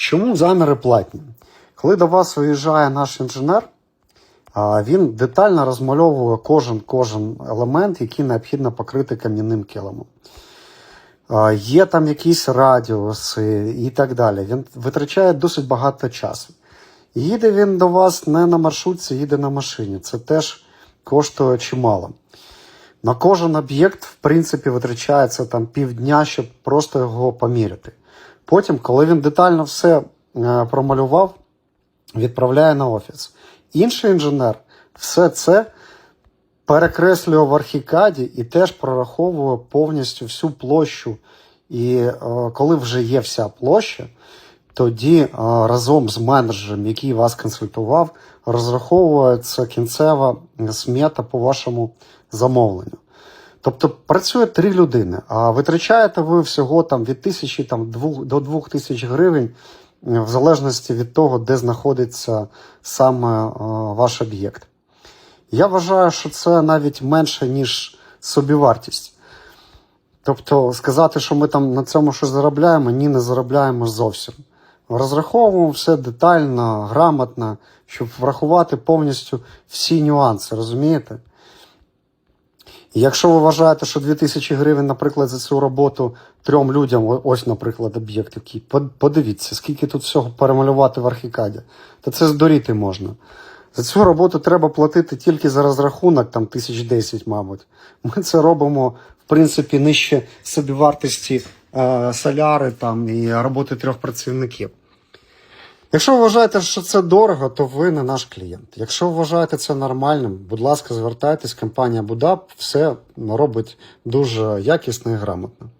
Чому заміри платні? Коли до вас виїжджає наш інженер, він детально розмальовує кожен, кожен елемент, який необхідно покрити кам'яним килимом. Є там якісь радіуси і так далі. Він витрачає досить багато часу. Їде він до вас не на маршрутці, їде на машині. Це теж коштує чимало. На кожен об'єкт, в принципі, витрачається там півдня, щоб просто його поміряти. Потім, коли він детально все е, промалював, відправляє на офіс. Інший інженер все це перекреслює в архікаді і теж прораховує повністю всю площу. І е, коли вже є вся площа, тоді е, разом з менеджером, який вас консультував, розраховується кінцева смета по вашому замовленню. Тобто працює три людини, а витрачаєте ви всього там від тисячі там, двох, до двох тисяч гривень, е, в залежності від того, де знаходиться саме е, ваш об'єкт. Я вважаю, що це навіть менше, ніж собівартість. Тобто сказати, що ми там на цьому щось заробляємо, ні, не заробляємо зовсім. Розраховуємо все детально, грамотно, щоб врахувати повністю всі нюанси, розумієте? І якщо ви вважаєте, що 2000 гривень, наприклад, за цю роботу трьом людям, ось, наприклад, об'єкт який, подивіться, скільки тут всього перемалювати в архікаді, то це здуріти можна. За цю роботу треба платити тільки за розрахунок, там тисяч десять, мабуть. Ми це робимо, в принципі, нижче собівартості е, соляри там, і роботи трьох працівників. Якщо ви вважаєте, що це дорого, то ви не наш клієнт. Якщо ви вважаєте це нормальним, будь ласка, звертайтесь, компанія Будап все робить дуже якісно і грамотно.